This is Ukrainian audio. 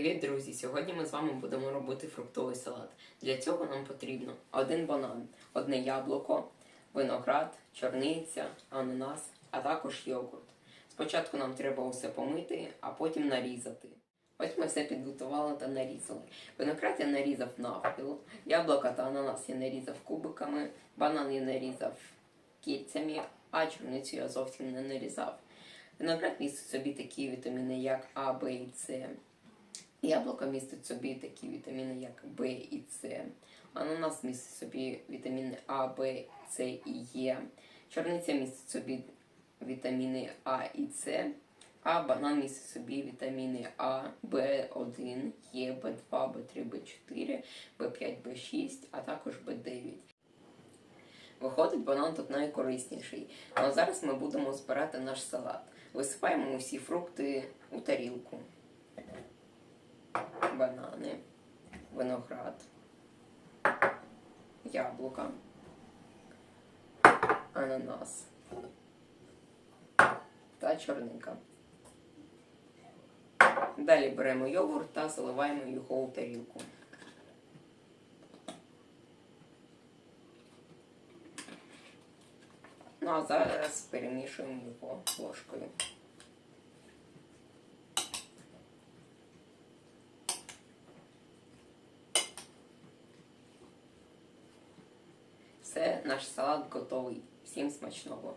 Привіт, друзі! Сьогодні ми з вами будемо робити фруктовий салат. Для цього нам потрібно один банан, одне яблуко, виноград, чорниця, ананас, а також йогурт. Спочатку нам треба усе помити, а потім нарізати. Ось ми все підготували та нарізали. Виноград я нарізав навпіл, яблука та ананас я нарізав кубиками, банан я нарізав кільцями, а чорницю я зовсім не нарізав. Виноград містить собі такі вітаміни, як А, Б і С. Яблуко містить собі такі вітаміни, як Б і С. Ананас містить собі вітаміни А, Б, С і Е. Чорниця містить собі вітаміни А і С. А банан містить собі вітаміни А, В1, Е, В2, В3, В4, В5, В6, а також В9. Виходить, банан тут найкорисніший. Ну, а зараз ми будемо збирати наш салат. Висипаємо усі фрукти у тарілку. Виноград, яблука, ананас та чорника. Далі беремо йогурт та заливаємо його у тарілку. Ну а зараз перемішуємо його ложкою. Все, наш салат готовий. Всім смачного!